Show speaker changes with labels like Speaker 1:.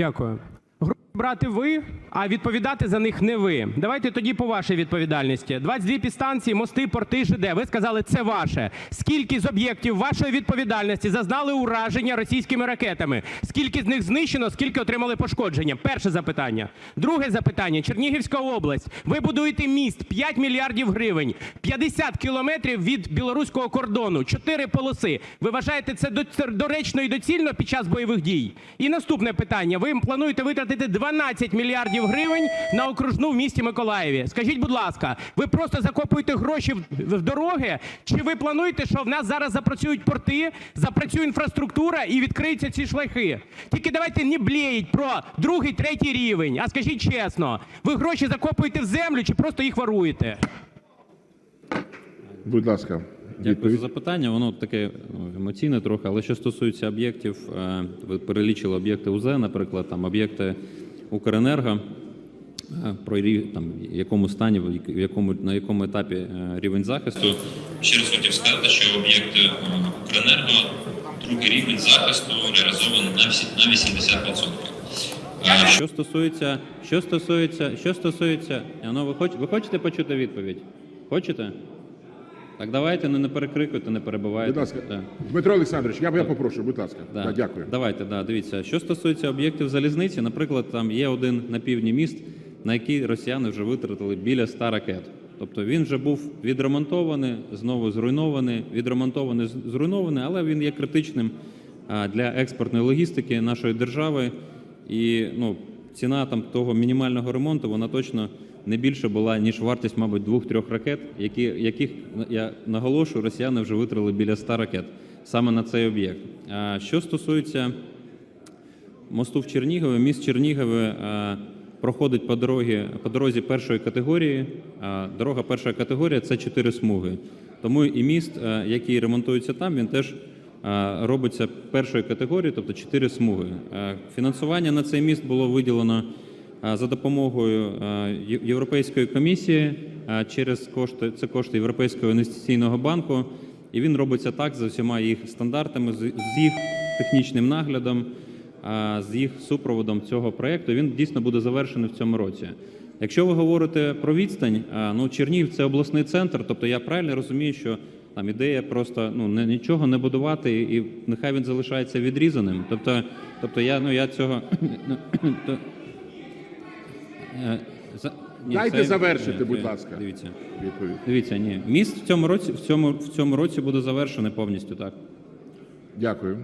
Speaker 1: Дякую. Брати ви, а відповідати за них не ви. Давайте тоді по вашій відповідальності. 22 підстанції, мости, порти, ЖД. Ви сказали, це ваше. Скільки з об'єктів вашої відповідальності зазнали ураження російськими ракетами? Скільки з них знищено, скільки отримали пошкодження? Перше запитання. Друге запитання. Чернігівська область. Ви будуєте міст 5 мільярдів гривень, 50 кілометрів від білоруського кордону, 4 полоси. Ви вважаєте це доречно і доцільно під час бойових дій? І наступне питання. Ви плануєте витратити 12 мільярдів гривень на окружну в місті Миколаєві. Скажіть, будь ласка, ви просто закопуєте гроші в, дороги? Чи ви плануєте, що в нас зараз запрацюють порти, запрацює інфраструктура і відкриються ці шляхи? Тільки давайте не блеїть про другий, третій рівень. А скажіть чесно, ви гроші закопуєте в землю чи просто їх воруєте?
Speaker 2: Будь ласка,
Speaker 3: Дякую за запитання. Воно таке ну, емоційне трохи, але що стосується об'єктів, е, ви перелічили об'єкти УЗ, наприклад, там об'єкти Укренерго, е, про там, в якому стані, в якому, на якому етапі е, рівень захисту.
Speaker 4: Ще раз хотів сказати, що об'єкти е, Укренерго, другий рівень захисту реалізований на всі- на 80%. Е,
Speaker 3: Що стосується, що стосується, що стосується, ну, ви, хоч, ви хочете почути відповідь? Хочете? Так давайте, ну, не перекрикуйте, не перебивайте.
Speaker 2: Будь ласка,
Speaker 3: Так.
Speaker 2: Дмитро Олександрович, я, я попрошу, будь ласка.
Speaker 3: Да.
Speaker 2: Да, дякую.
Speaker 3: Давайте, да, дивіться. Що стосується об'єктів залізниці, наприклад, там є один на півдні міст, на який росіяни вже витратили біля 100 ракет. Тобто він вже був відремонтований, знову зруйнований, відремонтований, зруйнований, але він є критичним для експортної логістики нашої держави. І ну, ціна там того мінімального ремонту вона точно не більше була, ніж вартість, мабуть, двох-трьох ракет, які, яких я наголошую, росіяни вже витратили біля 100 ракет саме на цей об'єкт. Що стосується мосту в Чернігові, міст Чернігове проходить по дорогі, по дорозі першої категорії. Дорога першої категорії це чотири смуги. Тому і міст, який ремонтується там, він теж робиться першої категорії, тобто чотири смуги. Фінансування на цей міст було виділено за допомогою е, Європейської комісії е, через кошти, це кошти Європейського інвестиційного банку. І він робиться так за всіма їх стандартами, з їх технічним наглядом, з їх супроводом цього проєкту. Він дійсно буде завершений в цьому році. Якщо ви говорите про відстань, ну Чернігів це обласний центр, тобто я правильно розумію, що там ідея просто ну нічого не будувати, і нехай він залишається відрізаним. Тобто, тобто я ну я цього ну, Е, ні,
Speaker 2: Дайте
Speaker 3: це-
Speaker 2: завершити,
Speaker 3: ні,
Speaker 2: будь ласка.
Speaker 3: Дивіться.
Speaker 2: Відповідь.
Speaker 3: Дивіться, ні. Міст в цьому році в цьому в цьому році буде завершений повністю так.
Speaker 2: Дякую.